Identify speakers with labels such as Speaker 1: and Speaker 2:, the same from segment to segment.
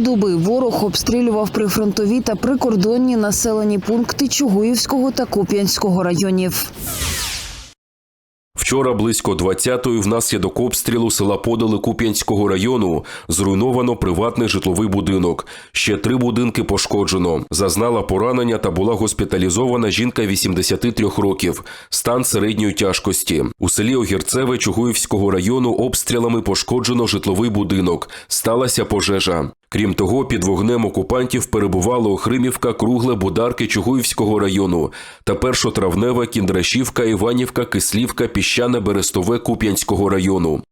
Speaker 1: Доби ворог обстрілював прифронтові та прикордонні населені пункти Чугуївського та Куп'янського районів.
Speaker 2: Вчора близько 20-ї внаслідок обстрілу села Подоли Куп'янського району зруйновано приватний житловий будинок. Ще три будинки пошкоджено. Зазнала поранення та була госпіталізована жінка 83 років. Стан середньої тяжкості. У селі Огірцеве Чугуївського району обстрілами пошкоджено житловий будинок. Сталася пожежа. Крім того, під вогнем окупантів перебували Охримівка, Кругле, Бударки Чугуївського району та Першотравнева, Кіндрашівка, Іванівка, Кислівка, Піщане, Берестове Куп'янського району.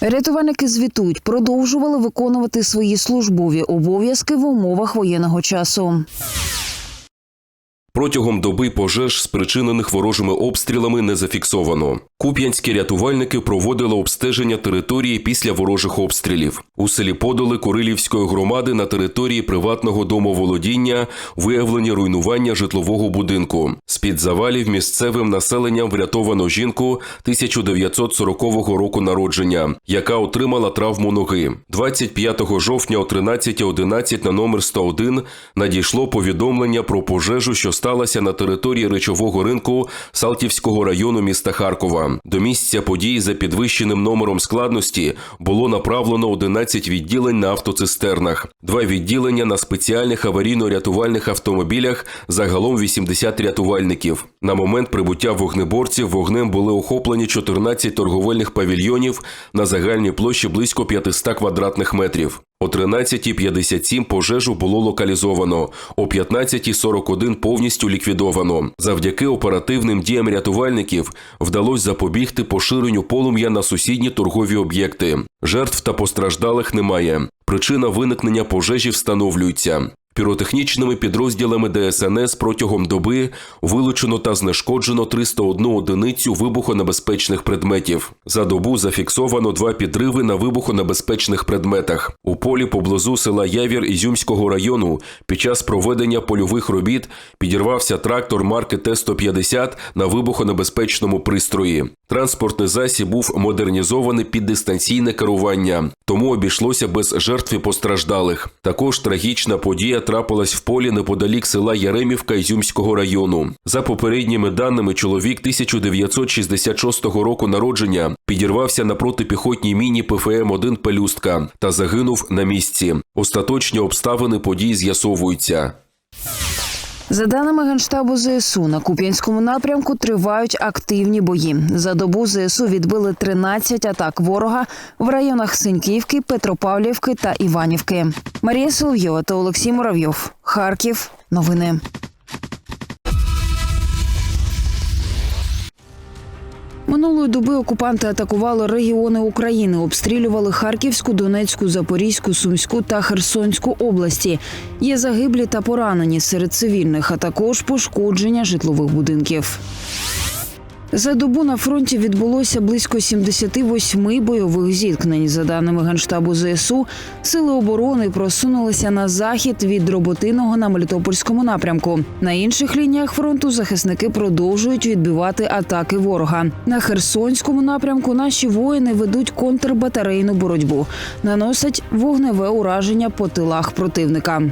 Speaker 1: Рятувальники звітують, продовжували виконувати свої службові обов'язки в умовах воєнного часу.
Speaker 2: Протягом доби пожеж, спричинених ворожими обстрілами, не зафіксовано. Куп'янські рятувальники проводили обстеження території після ворожих обстрілів. У селі Подоли Курилівської громади на території приватного домоволодіння виявлені руйнування житлового будинку. З-під завалів місцевим населенням врятовано жінку 1940 року народження, яка отримала травму ноги. 25 жовтня о 13.11 на номер 101 надійшло повідомлення про пожежу, що сталася на території речового ринку Салтівського району міста Харкова. До місця події за підвищеним номером складності було направлено 11 відділень на автоцистернах, два відділення на спеціальних аварійно-рятувальних автомобілях, загалом 80 рятувальників. На момент прибуття вогнеборців вогнем були охоплені 14 торговельних павільйонів на загальній площі близько 500 квадратних метрів. О 13.57 пожежу було локалізовано, о 15.41 повністю ліквідовано. Завдяки оперативним діям рятувальників вдалося запобігти поширенню полум'я на сусідні торгові об'єкти. Жертв та постраждалих немає. Причина виникнення пожежі встановлюється. Піротехнічними підрозділами ДСНС протягом доби вилучено та знешкоджено 301 одиницю вибухонебезпечних предметів. За добу зафіксовано два підриви на вибухонебезпечних предметах. У полі поблизу села Явір Ізюмського району під час проведення польових робіт підірвався трактор марки Т-150 на вибухонебезпечному пристрої. Транспортний засіб був модернізований під дистанційне керування, тому обійшлося без жертв і постраждалих. Також трагічна подія трапилась в полі неподалік села Яремівка Ізюмського району. За попередніми даними, чоловік 1966 року народження підірвався на протипіхотній міні ПФМ-1 Пелюстка та загинув на місці. Остаточні обставини подій з'ясовуються.
Speaker 1: За даними Генштабу ЗСУ, на Куп'янському напрямку тривають активні бої. За добу ЗСУ відбили 13 атак ворога в районах Синьківки, Петропавлівки та Іванівки. Марія Соловйова та Олексій Муравйов. Харків. Новини. Минулої доби окупанти атакували регіони України, обстрілювали Харківську, Донецьку, Запорізьку, Сумську та Херсонську області. Є загиблі та поранені серед цивільних, а також пошкодження житлових будинків. За добу на фронті відбулося близько 78 бойових зіткнень. За даними Генштабу ЗСУ, сили оборони просунулися на захід від Роботиного на Мелітопольському напрямку. На інших лініях фронту захисники продовжують відбивати атаки ворога. На Херсонському напрямку наші воїни ведуть контрбатарейну боротьбу, наносять вогневе ураження по тилах противника.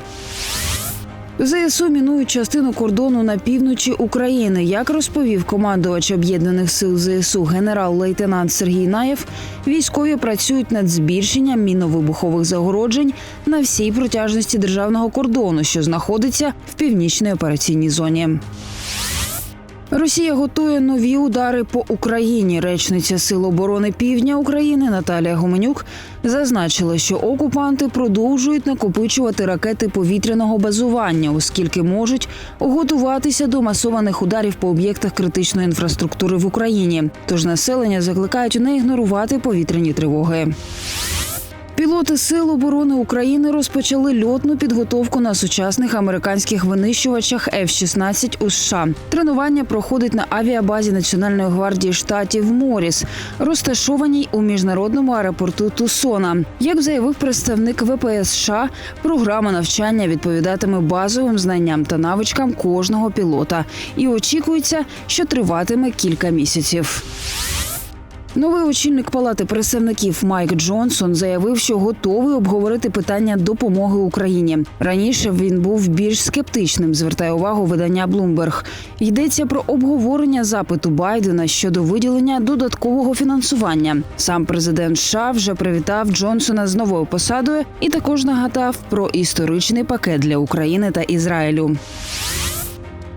Speaker 1: ЗСУ мінують частину кордону на півночі України. Як розповів командувач об'єднаних сил ЗСУ генерал-лейтенант Сергій Наєв, військові працюють над збільшенням мінно-вибухових загороджень на всій протяжності державного кордону, що знаходиться в північній операційній зоні. Росія готує нові удари по Україні. Речниця Сил оборони Півдня України Наталія Гуменюк зазначила, що окупанти продовжують накопичувати ракети повітряного базування, оскільки можуть готуватися до масованих ударів по об'єктах критичної інфраструктури в Україні. Тож населення закликають не ігнорувати повітряні тривоги. Пілоти Сил оборони України розпочали льотну підготовку на сучасних американських винищувачах F-16 у США. Тренування проходить на авіабазі Національної гвардії штатів Моріс, розташованій у міжнародному аеропорту Тусона. Як заявив представник ВПС США, програма навчання відповідатиме базовим знанням та навичкам кожного пілота, і очікується, що триватиме кілька місяців. Новий очільник палати представників Майк Джонсон заявив, що готовий обговорити питання допомоги Україні. Раніше він був більш скептичним. Звертає увагу видання Bloomberg. Йдеться про обговорення запиту Байдена щодо виділення додаткового фінансування. Сам президент США вже привітав Джонсона з новою посадою і також нагадав про історичний пакет для України та Ізраїлю.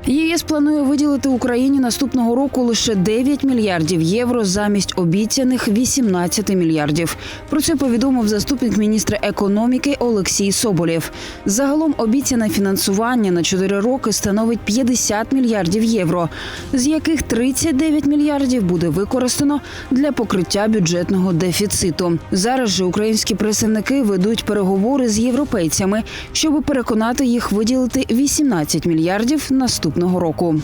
Speaker 1: ЄС планує виділити Україні наступного року лише 9 мільярдів євро замість обіцяних 18 мільярдів. Про це повідомив заступник міністра економіки Олексій Соболєв. Загалом обіцяне фінансування на 4 роки становить 50 мільярдів євро, з яких 39 мільярдів буде використано для покриття бюджетного дефіциту. Зараз же українські представники ведуть переговори з європейцями, щоб переконати їх виділити 18 мільярдів наступного року.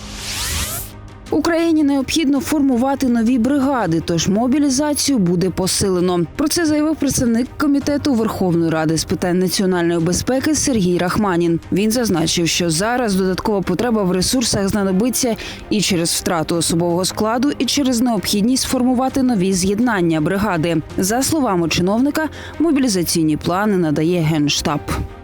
Speaker 1: Україні необхідно формувати нові бригади, тож мобілізацію буде посилено. Про це заявив представник комітету Верховної Ради з питань національної безпеки Сергій Рахманін. Він зазначив, що зараз додаткова потреба в ресурсах знадобиться і через втрату особового складу, і через необхідність сформувати нові з'єднання бригади. За словами чиновника, мобілізаційні плани надає генштаб.
Speaker 3: –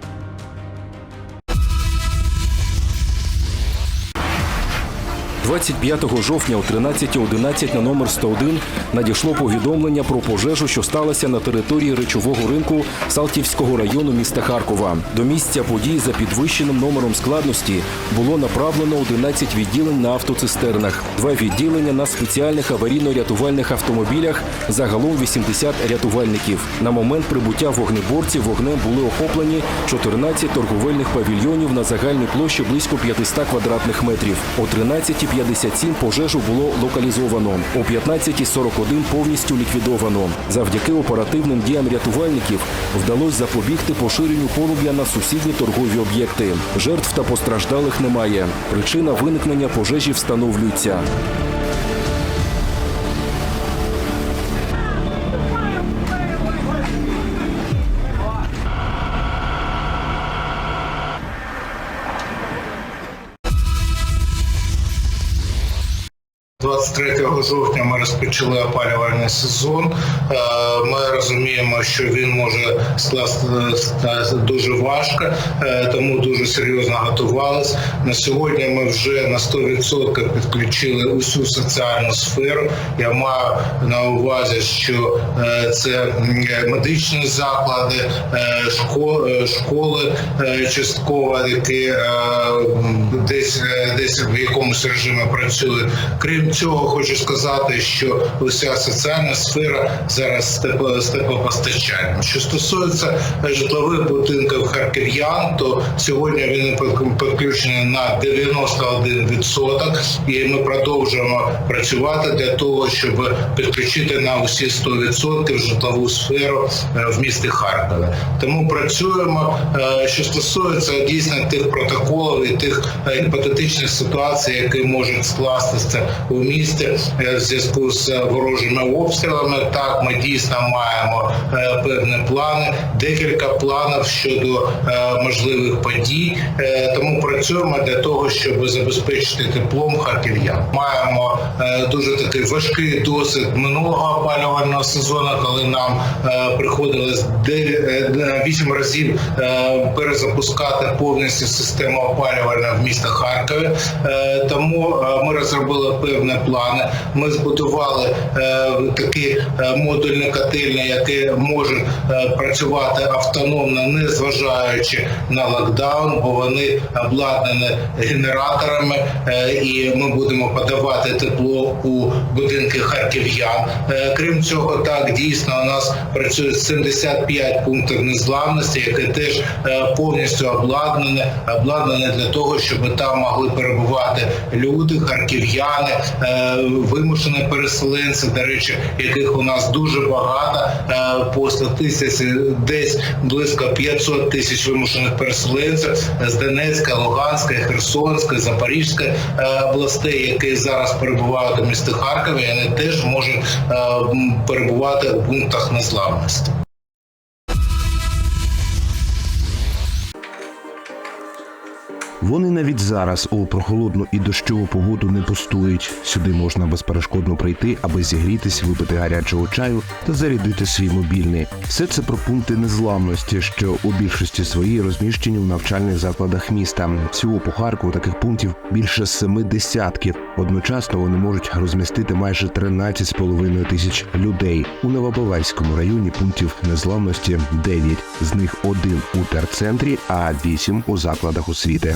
Speaker 3: 25 жовтня о 13.11 на номер 101 надійшло повідомлення про пожежу, що сталося на території речового ринку Салтівського району міста Харкова. До місця подій за підвищеним номером складності було направлено 11 відділень на автоцистернах, два відділення на спеціальних аварійно-рятувальних автомобілях, загалом 80 рятувальників. На момент прибуття вогнеборців вогнем були охоплені 14 торговельних павільйонів на загальній площі близько 500 квадратних метрів. О 13.57 пожежу було локалізовано. О 15.41 повністю ліквідовано. Завдяки оперативним діям рятувальників вдалося запобігти поширенню полум'я на сусідні торгові об'єкти. Жертв та постраждалих немає. Причина виникнення пожежі встановлюється.
Speaker 4: – жовтня ми розпочали опалювальний сезон. Е, Ми розуміємо, що він може скласти дуже важко, е, тому дуже серйозно готувалися. На сьогодні ми вже на 100% підключили усю соціальну сферу. Я маю на увазі, що е, це медичні заклади, шко- школи частково, які десь десь в якомусь режимі працюють. Крім цього, хочу сказати, що уся соціальна сфера зараз з тепло- теплопостачанням. Що стосується житлових будинків харків'ян, то сьогодні він підключений на 91%, і ми продовжуємо працювати для того, щоб підключити на усі 100% житлову сферу е, в місті Харкові. Тому працюємо. Е, Що стосується дійсно тих протоколів і тих е, гіпотетичних ситуацій, які можуть скластися у місті е, в зв'язку з е, ворожими обстрілами, так ми дійсно маємо е, певні плани, декілька планів щодо е, можливих подій. Е, Тому працюємо для того, щоб забезпечити теплом харків'ян. Маємо е, дуже такий важкий досвід минулого опалювального сезону, коли нам е, приходилось 8 разів е, перезапускати повністю систему опалювальної в місті Харкові. Е, Тому е, ми розробили певні плани. Ми збудували е, такі е, модульні котельні, які можуть е, працювати автономно, не зважаючи на локдаун, бо вони обладнані генераторами, і ми будемо подавати тепло у будинки харків'ян. Крім цього, так дійсно у нас працює 75 пунктів незламності, які теж повністю обладнані, обладнані для того, щоб там могли перебувати люди, харків'яни, вимушені переселенці, до речі, яких у нас дуже багато е, по статистиці, десь близько 500 тисяч вимушених переселенців з Донецька, Луганська, Херсонська, Запорізька е, областей, які зараз перебувають у місті Харкові, вони теж можуть е, перебувати у пунктах незламності.
Speaker 5: Вони навіть зараз у прохолодну і дощову погоду не пустують. Сюди можна безперешкодно прийти, аби зігрітись, випити гарячого чаю та зарядити свій мобільний. Все це про пункти незламності, що у більшості своїй розміщені в навчальних закладах міста. Всього по Харкову таких пунктів більше семи десятків. Одночасно вони можуть розмістити майже 13,5 тисяч людей. У Новобаварському районі пунктів незламності 9. З них один у терцентрі, а 8 у закладах освіти.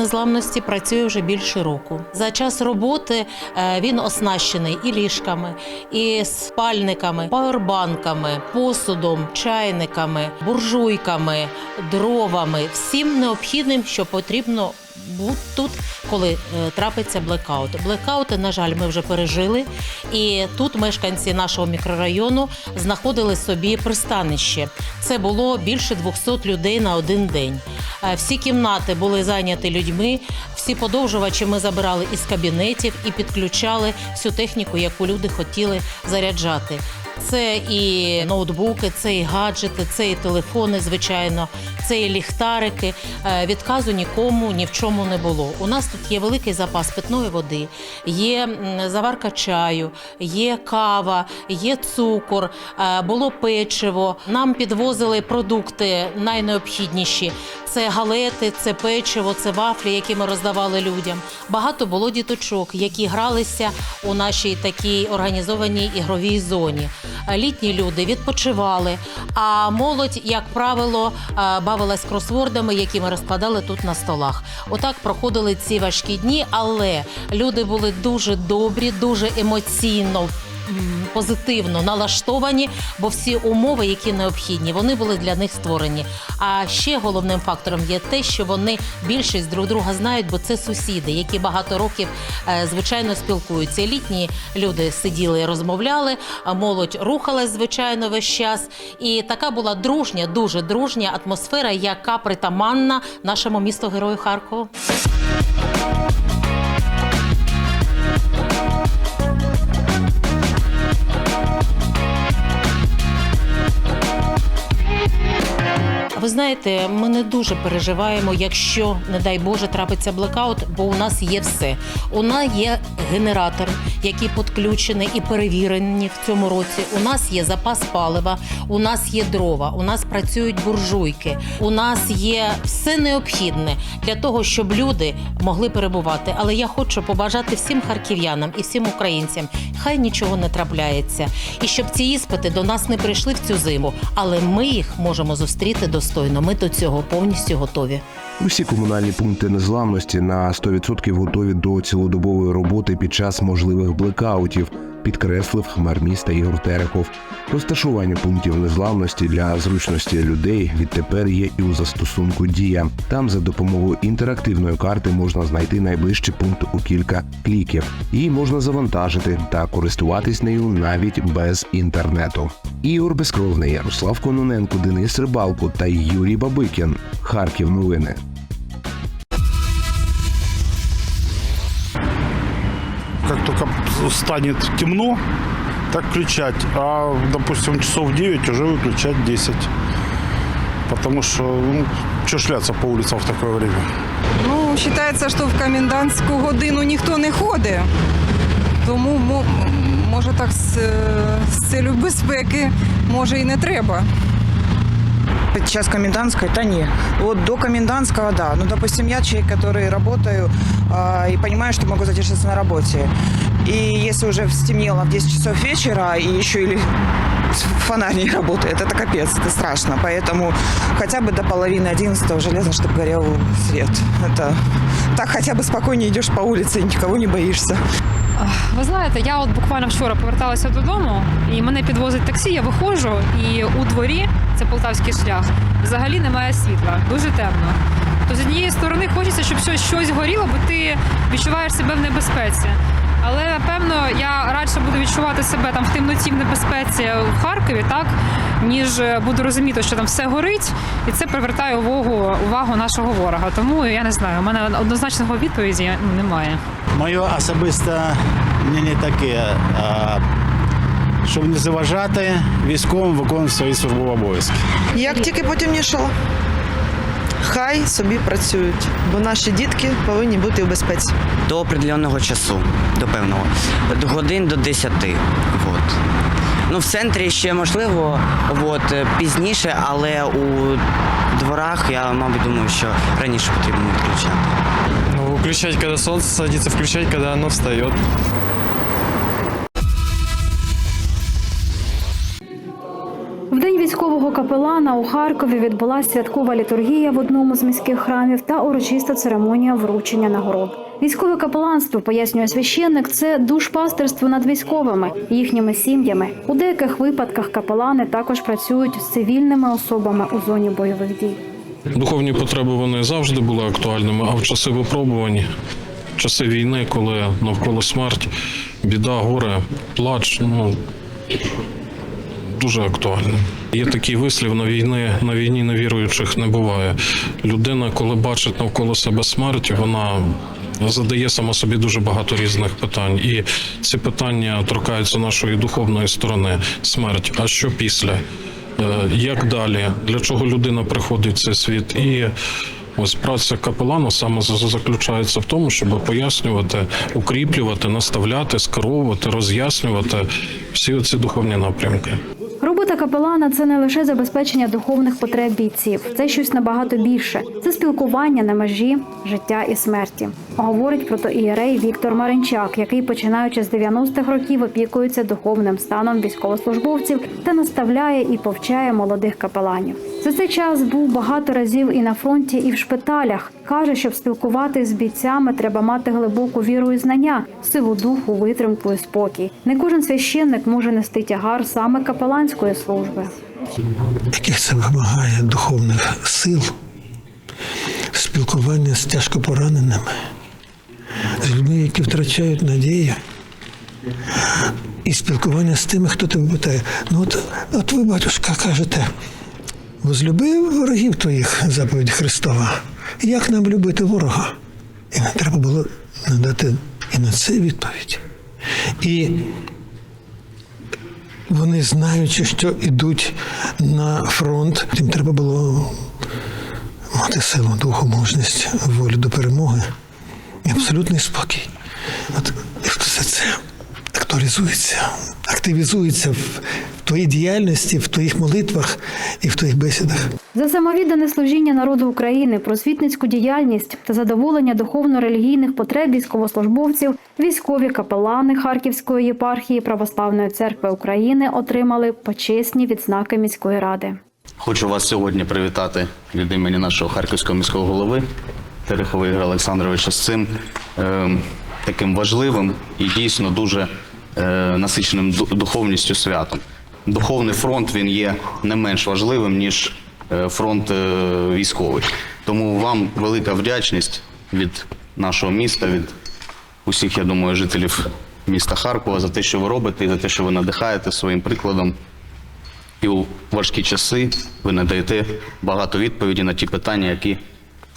Speaker 6: незламності працює вже більше року. За час роботи е, він оснащений і ліжками, і спальниками, павербанками, посудом, чайниками, буржуйками, дровами, всім необхідним, що потрібно бути тут, коли е, трапиться блекаут. Блекаути, на жаль, ми вже пережили. І тут мешканці нашого мікрорайону знаходили собі пристанище. Це було більше 200 людей на один день. Е, Всі кімнати були зайняті людьми, всі подовжувачі ми забирали із кабінетів і підключали всю техніку, яку люди хотіли заряджати. Це і ноутбуки, це і гаджети, це і телефони, звичайно, це і ліхтарики. Е, Відказу нікому ні в чому не було. У нас тут є великий запас питної води, є заварка чаю, є кава, є цукор, е, було печиво. Нам підвозили продукти найнеобхідніші. Це галети, це печиво, це вафлі, які ми роздавали людям. Багато було діточок, які гралися у нашій такій організованій ігровій зоні. Е, Літні люди відпочивали, а молодь, як правило, е, бавилась кросвордами, які ми розкладали тут на столах. Отак проходили ці важкі дні, але люди були дуже добрі, дуже емоційно позитивно налаштовані, бо всі умови, які необхідні, вони були для них створені. А ще головним фактором є те, що вони більшість друг друга знають, бо це сусіди, які багато років е, звичайно спілкуються. Літні люди сиділи і розмовляли, а молодь рухалась звичайно весь час. І така була дружня, дуже дружня атмосфера, яка притаманна нашому місту Герою Харкову. Ви знаєте, ми не дуже переживаємо, якщо, не дай Боже, трапиться блекаут, бо у нас є все. У нас є генератор, який підключений і перевірений в цьому році. У нас є запас палива, у нас є дрова, у нас працюють буржуйки, у нас є все необхідне для того, щоб люди могли перебувати. Але я хочу побажати всім харків'янам і всім українцям, хай нічого не трапляється, і щоб ці іспити до нас не прийшли в цю зиму, але ми їх можемо зустріти достойно. Ми до цього повністю готові.
Speaker 5: Усі комунальні пункти незламності на 100% готові до цілодобової роботи під час можливих блекаутів, підкреслив мер міста Ігор Терехов. Розташування пунктів незламності для зручності людей відтепер є і у застосунку Дія. Там за допомогою інтерактивної карти можна знайти найближчий пункт у кілька кліків. Її можна завантажити та користуватись нею навіть без інтернету. Ігор Безкровний, Ярослав Кононенко, Денис Рибалко та Юрій Бабикін. Харків новини.
Speaker 7: как только станет темно, так включать. А, допустим, часов 9 уже выключать 10. Потому что, ну, что шляться по улицам в такое время?
Speaker 8: Ну, вважається, що в комендантську годину ніхто не ходить. Тому мо- може так з, е, з цілею безпеки може і не треба.
Speaker 9: Сейчас комендантская, да не. Вот до комендантского, да. Ну, допустим, я человек, который работаю а, и понимаю, что могу задержаться на работе. И если уже стемнело в 10 часов вечера, и еще или фонарь не работает, это капец, это страшно. Поэтому хотя бы до половины одиннадцатого железно, чтобы горел свет. Это так хотя бы спокойнее идешь по улице и никого не боишься.
Speaker 10: Ви знаєте, я от буквально вчора поверталася додому, і мене підвозить таксі. Я виходжу, і у дворі це полтавський шлях. Взагалі немає світла, дуже темно. То з однієї сторони хочеться, щоб щось, щось горіло, бо ти відчуваєш себе в небезпеці. Але певно я радше буду відчувати себе там в темноті в небезпеці в Харкові, так ніж е, буду розуміти, що там все горить, і це привертає увагу увагу нашого ворога. Тому я не знаю, у мене однозначного відповіді немає.
Speaker 11: Моє особисте мнення таке, а, щоб не заважати військовим виконувати свої службові обов'язки.
Speaker 9: Як тільки потемнішало, хай собі працюють, бо наші дітки повинні бути в безпеці.
Speaker 12: до определеного часу, до певного, до годин до 10. Вот. Ну, в центрі ще можливо, от, е, пізніше, але у дворах я, мабуть, думаю, що раніше потрібно відключати.
Speaker 13: Ну, выключать, когда солнце садится, включать, когда оно встает.
Speaker 14: Військового капелана у Харкові відбулася святкова літургія в одному з міських храмів та урочиста церемонія вручення нагород. Військове капеланство, пояснює священник, це душпастерство над військовими, їхніми сім'ями. У деяких випадках капелани також працюють з цивільними особами у зоні бойових дій.
Speaker 13: Духовні потреби вони завжди були актуальними, а в часи випробувань, в часи війни, коли навколо смерть, біда, горе, плач, ну дуже актуально. Є такий вислів на війни, на війні невіруючих не буває. Людина, коли бачить навколо себе смерть, вона задає сама собі дуже багато різних питань. І ці питання торкаються нашої духовної сторони. Смерть. А що після? Е, Як далі? Для чого людина приходить в цей світ? І ось праця капелана саме заключається в тому, щоб пояснювати, укріплювати, наставляти, скеровувати, роз'яснювати всі ці духовні напрямки.
Speaker 14: Капелана це не лише забезпечення духовних потреб бійців, це щось набагато більше. Це спілкування на межі життя і смерті. Говорить протоієрей Віктор Маринчак, який починаючи з 90-х років опікується духовним станом військовослужбовців та наставляє і повчає молодих капеланів. За цей час був багато разів і на фронті, і в шпиталях. Каже, щоб спілкуватись з бійцями, треба мати глибоку віру і знання, силу духу, витримку і спокій. Не кожен священник може нести тягар саме капеланської служби.
Speaker 15: яких це вимагає духовних сил, спілкування з тяжко пораненими, з людьми, які втрачають надію, і спілкування з тими, хто тебе питає. Ну от, от ви, батюшка, кажете, возлюби ворогів твоїх заповідь Христова. Як нам любити ворога? І нам треба було надати і на це відповідь. І вони, знаючи, що йдуть на фронт, їм треба було мати силу, духу, мужність, волю до перемоги і абсолютний спокій. От все це актуалізується, активізується в твоїй діяльності, в твоїх молитвах і в твоїх бесідах.
Speaker 14: За самовіддане служіння народу України, просвітницьку діяльність та задоволення духовно-релігійних потреб військовослужбовців, військові капелани Харківської єпархії Православної церкви України отримали почесні відзнаки міської ради.
Speaker 11: Хочу вас сьогодні привітати від імені нашого харківського міського голови Терехова Ігоря Олександровича з цим е, таким важливим і дійсно дуже е, насиченим духовністю святом. Духовний фронт він є не менш важливим, ніж е, фронт е, військовий. Тому вам велика вдячність від нашого міста, від усіх, я думаю, жителів міста Харкова за те, що ви робите, і за те, що ви надихаєте своїм прикладом. І у важкі часи ви надаєте багато відповідей на ті питання, які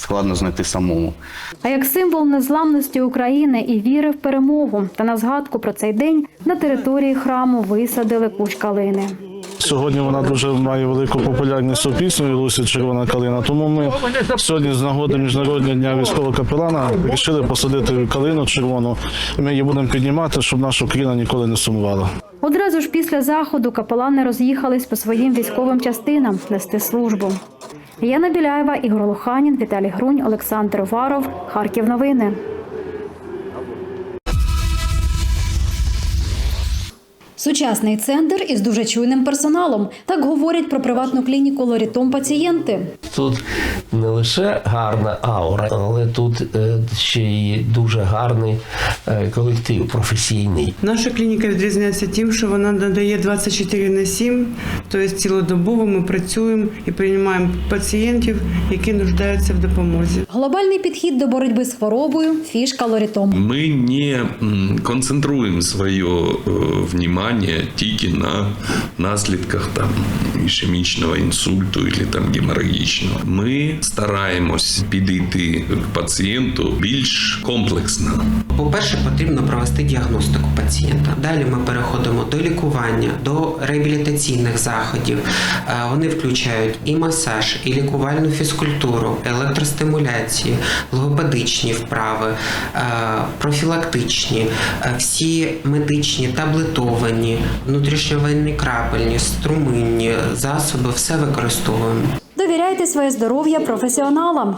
Speaker 11: складно знайти самому.
Speaker 14: А як символ незламності України і віри в перемогу та на згадку про цей день на території храму висадили кущ калини.
Speaker 7: Сьогодні вона дуже має велику популярність суспільстві Луся Червона калина. Тому ми сьогодні з нагоди Міжнародного дня військового капелана вирішили посадити калину червону. І ми її будемо піднімати, щоб наша Україна ніколи не сумувала.
Speaker 14: Одразу ж після заходу капелани роз'їхались по своїм військовим частинам нести службу. Яна Біляєва, Ігор Луханін, Віталій Грунь, Олександр Варов. Харків новини. Сучасний центр із дуже чуйним персоналом. Так говорять про приватну клініку Лорітом пацієнти.
Speaker 16: Тут не лише гарна аура, але тут е, ще й дуже гарний е, колектив професійний.
Speaker 17: Наша клініка відрізняється тим, що вона надає 24 на 7, тобто цілодобово ми працюємо і приймаємо пацієнтів, які нуждаються в допомозі.
Speaker 14: Глобальний підхід до боротьби з хворобою фішка Лорітом.
Speaker 18: Мы не м, концентруем свое э, внимание тільки на наслідках там ішемічного інсульту или там геморрагічного. Ми стараємось підійти к пацієнту більш комплексно.
Speaker 19: По-перше, потрібно провести діагностику пацієнта. Далі ми переходимо до лікування, до реабілітаційних заходів. Е, Вони включають і масаж, і лікувальну фізкультуру, електростимуляцію, логопедичні вправи, е, профілактичні, е, всі медичні таблетовані, внутрішньовенні крапельні, струминні засоби все використовуємо.
Speaker 14: Довіряйте своє здоров'я професіоналам.